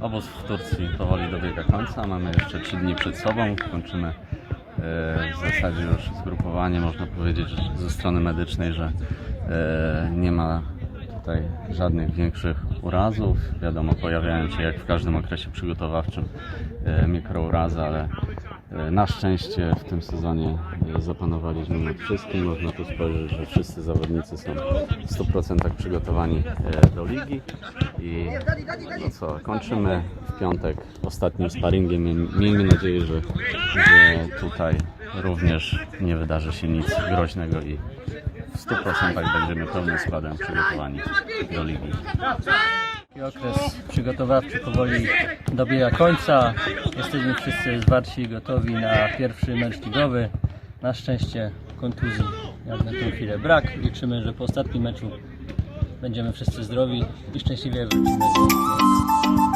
Obóz w Turcji powoli dobiega końca. Mamy jeszcze 3 dni przed sobą. Kończymy e, w zasadzie już zgrupowanie. Można powiedzieć ze strony medycznej, że e, nie ma tutaj żadnych większych urazów. Wiadomo, pojawiają się jak w każdym okresie przygotowawczym e, mikrourazy, ale na szczęście w tym sezonie e, zapanowaliśmy nad wszystkim. Można tu spojrzeć, że wszyscy zawodnicy są w 100% przygotowani e, do ligi. I no co, kończymy w piątek ostatnim sparingiem. Mie- Miejmy nadzieję, że, że tutaj również nie wydarzy się nic groźnego i w 100% będziemy pełnym składem przygotowani do ligi. Okres przygotowawczy powoli dobiega końca. Jesteśmy wszyscy zwarci i gotowi na pierwszy mecz ligowy. Na szczęście kontuzji jak na tę chwilę brak. Liczymy, że po ostatnim meczu będziemy wszyscy zdrowi i szczęśliwie wrócimy do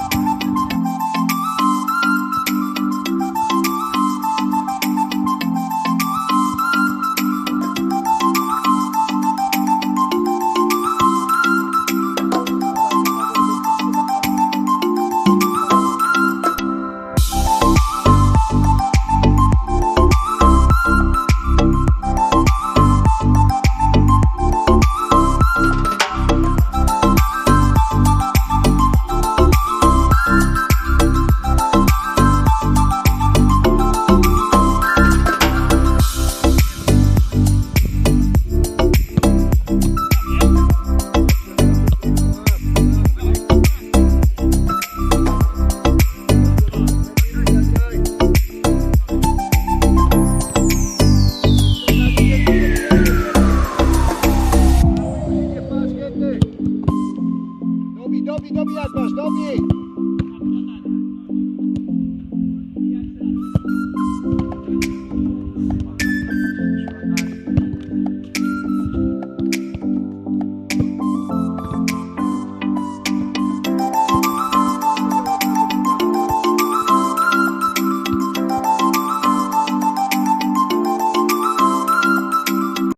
Dobi, dobi, dobi jak masz, dobi!